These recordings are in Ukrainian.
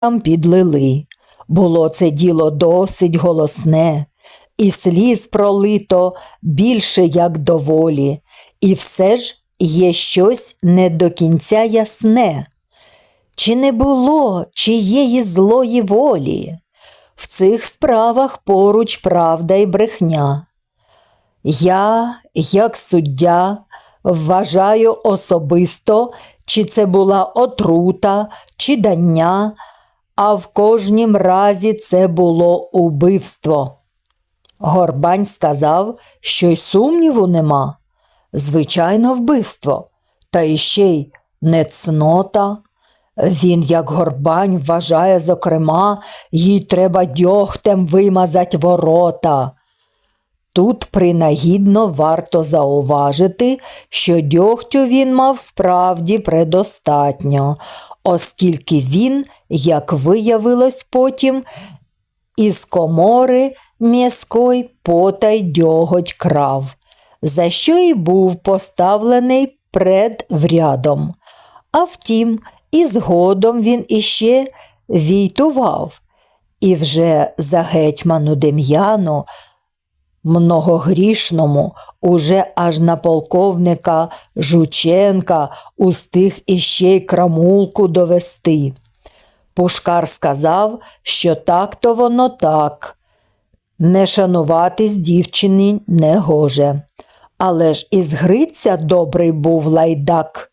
там підлили. Було це діло досить голосне, і сліз пролито більше, як доволі, і все ж є щось не до кінця ясне. Чи не було чиєї злої волі? В цих справах поруч правда і брехня. Я, як суддя, вважаю особисто, чи це була отрута, чи дання, а в кожнім разі це було убивство. Горбань сказав, що й сумніву нема. Звичайно, вбивство, та іще й не цнота. Він, як горбань, вважає, зокрема, їй треба дьогтем вимазать ворота. Тут принагідно варто зауважити, що дьогтю він мав справді предостатньо, оскільки він, як виявилось потім, із комори м'яской потай дьоготь крав, за що й був поставлений пред врядом. А втім, і згодом він іще війтував, і вже за гетьману Дем'яну многогрішному, уже аж на полковника Жученка устиг іще й крамулку довести. Пушкар сказав, що так-то воно так. Не шануватись дівчині не гоже. Але ж із Гриця добрий був лайдак.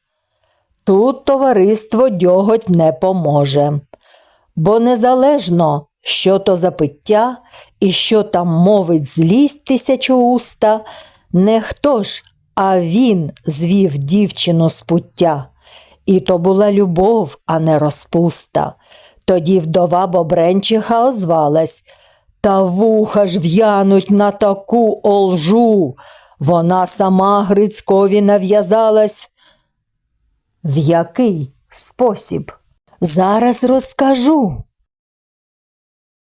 Тут товариство дьоготь не поможе. Бо незалежно, що то за пиття і що там мовить злість тисячоуста, не хто ж, а він звів дівчину з пуття. І то була любов, а не розпуста. Тоді вдова Бобренчиха озвалась. Та вуха ж в'януть на таку олжу. Вона сама Грицькові нав'язалась. В який спосіб? Зараз розкажу.